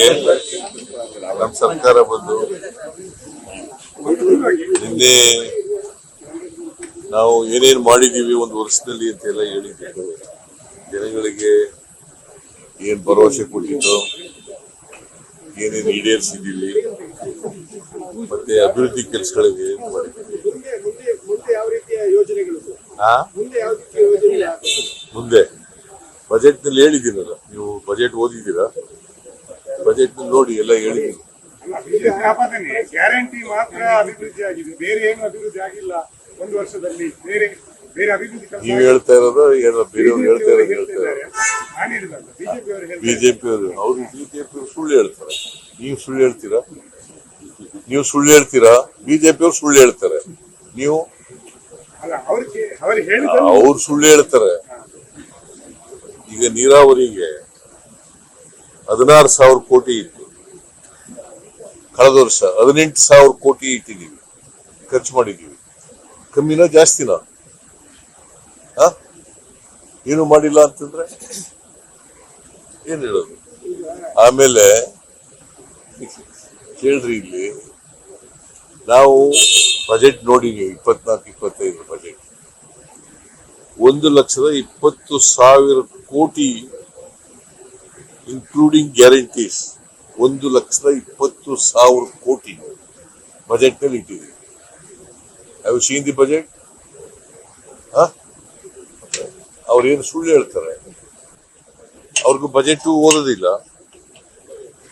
ಇದಕ್ಕೆ ನಮ್ಮ ಸರ್ಕಾರ ಬಂದು ನಿನ್ನೆ ನಾವು ಏನೇನು ಮಾಡಿದೀವಿ ಒಂದು ವರ್ಷದಲ್ಲಿ ಅಂತೆಲ್ಲ ಹೇಳಿದ್ದು ಜನಗಳಿಗೆ ಏನ್ ಭರವಸೆ ಕೊಟ್ಟಿದ್ದು ಏನೇನು ಈಡೇರಿಸಿದ್ದೀವಿ ಮತ್ತೆ ಅಭಿವೃದ್ಧಿ ಕೆಲಸಗಳಿಗೆ ಏನು ಮಾಡಿದ್ದೀವಿ. ಮುಂದೆ ಮುಂದೆ ಮುಂದೆ ಯಾವ ರೀತಿಯ ಯೋಜನೆಗಳು ಆ? ಮುಂದೆ. ಯಾವ ರೀತಿಯ ಯೋಜನೆ ಮುಂದೆ ಬಜೆಟ್ನಲ್ಲಿ ಹೇಳಿದ್ದೀನಲ್ಲ, ನೀವು ಬಜೆಟ್ ಓದಿದ್ದೀರಾ? ಬಜೆಟ್ ನೋಡಿ ಎಲ್ಲ ಹೇಳಿದ್ರು ಗ್ಯಾರಂಟಿ ಮಾತ್ರ ಅಭಿವೃದ್ಧಿ ಆಗಿದೆ. ಬೇರೆ ಏನು ಅಭಿವೃದ್ಧಿ ಆಗಿಲ್ಲ ಒಂದು ವರ್ಷದಲ್ಲಿ. ಬೇರೆ ಬೇರೆ ಅಭಿವೃದ್ಧಿ ನೀವು ಹೇಳ್ತಾ ಇರೋದು ಏನೋ ಬೇರೆಯವ್ರು ಹೇಳ್ತಾ ಇರೋದು ಹೇಳ್ತಾ ಇರೋದು. ಬಿಜೆಪಿ ಅವರು ಬಿಜೆಪಿ ಅವರು ಅವರು ಸುಳ್ಳು ಹೇಳ್ತಾರೆ. ನೀವು ಸುಳ್ಳು ಹೇಳ್ತೀರಾ? ನೀವು ಸುಳ್ಳು ಹೇಳ್ತೀರಾ? ಬಿಜೆಪಿ ಅವ್ರು ಸುಳ್ಳು ಹೇಳ್ತಾರೆ. ನೀವು ಅವ್ರು ಸುಳ್ಳು ಹೇಳ್ತಾರೆ. ಈಗ ನೀರಾವರಿಗೆ ಹದಿನಾರು ಸಾವಿರ ಕೋಟಿ ಇತ್ತು. ಕಳೆದ ವರ್ಷ ಹದಿನೆಂಟು ಸಾವಿರ ಕೋಟಿ ಇಟ್ಟಿದ್ದೀವಿ. ಖರ್ಚು ಮಾಡಿದ್ದೀವಿ. ಕಮ್ಮಿನ ಜಾಸ್ತಿನ? ಏನು ಮಾಡಿಲ್ಲ ಅಂತಂದ್ರೆ ಏನ್ ಹೇಳೋದು? ಆಮೇಲೆ ಕೇಳ್ರಿ ಇಲ್ಲಿ. ನಾವು ಬಜೆಟ್ ನೋಡಿದ್ವಿ ಇಪ್ಪತ್ನಾಲ್ಕು, ಇಪ್ಪತ್ತೈದು ಬಜೆಟ್ ಒಂದು ಲಕ್ಷದ ಇಪ್ಪತ್ತು ಸಾವಿರ ಕೋಟಿ ಇನ್ಕ್ಲೂಡಿಂಗ್ ಗ್ಯಾರಂಟೀಸ್ ಒಂದು ಲಕ್ಷದ ಇಪ್ಪತ್ತು ಸಾವಿರ ಕೋಟಿ ಬಜೆಟ್ನಲ್ಲಿ ಇಟ್ಟಿದೆ ಇಟ್ಟಿದ್ದೀವಿ ವಿ ಸೀನ್ ದಿ ಬಜೆಟ್ ಅವ್ರೇನು ಸುಳ್ಳು ಹೇಳ್ತಾರೆ? ಅವ್ರಿಗೂ ಬಜೆಟ್ ಓದೋದಿಲ್ಲ.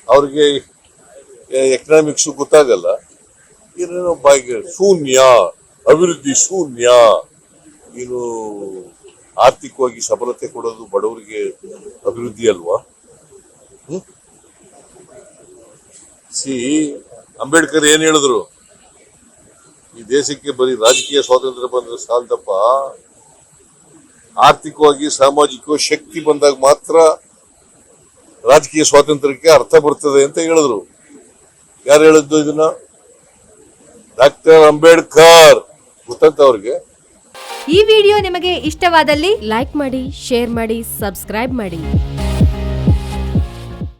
ಅವ್ರಿಗೆ ಎಕನಾಮಿಕ್ಸ್ ಗೊತ್ತಾಗಲ್ಲ. ಏನೇನೋ ಬಾಯಿಗೆ ಶೂನ್ಯ, ಅಭಿವೃದ್ಧಿ ಶೂನ್ಯ, ಏನು ಆರ್ಥಿಕವಾಗಿ ಸಬಲತೆ ಕೊಡೋದು ಬಡವರಿಗೆ ಅಭಿವೃದ್ಧಿ ಅಲ್ವಾ? ಸಿ, ಅಂಬೇಡ್ಕರ್ ಏನ್ ಹೇಳಿದ್ರು? ಈ ದೇಶಕ್ಕೆ ಬರೀ ರಾಜಕೀಯ ಸ್ವಾತಂತ್ರ್ಯ ಬಂದ್ರೆ ಸಾಲದಪ್ಪ. ಆರ್ಥಿಕವಾಗಿ ಸಾಮಾಜಿಕ ಶಕ್ತಿ ಬಂದಾಗ ಮಾತ್ರ ರಾಜಕೀಯ ಸ್ವಾತಂತ್ರ್ಯಕ್ಕೆ ಅರ್ಥ ಬರ್ತದೆ ಅಂತ ಹೇಳಿದ್ರು. ಯಾರು ಹೇಳಿದ್ದು ಇದನ್ನ? ಡಾಕ್ಟರ್ ಅಂಬೇಡ್ಕರ್. ಗೊತ್ತಂತ ಅವ್ರಿಗೆ? ಈ ವಿಡಿಯೋ ನಿಮಗೆ ಇಷ್ಟವಾದಲ್ಲಿ ಲೈಕ್ ಮಾಡಿ, ಶೇರ್ ಮಾಡಿ, ಸಬ್ಸ್ಕ್ರೈಬ್ ಮಾಡಿ.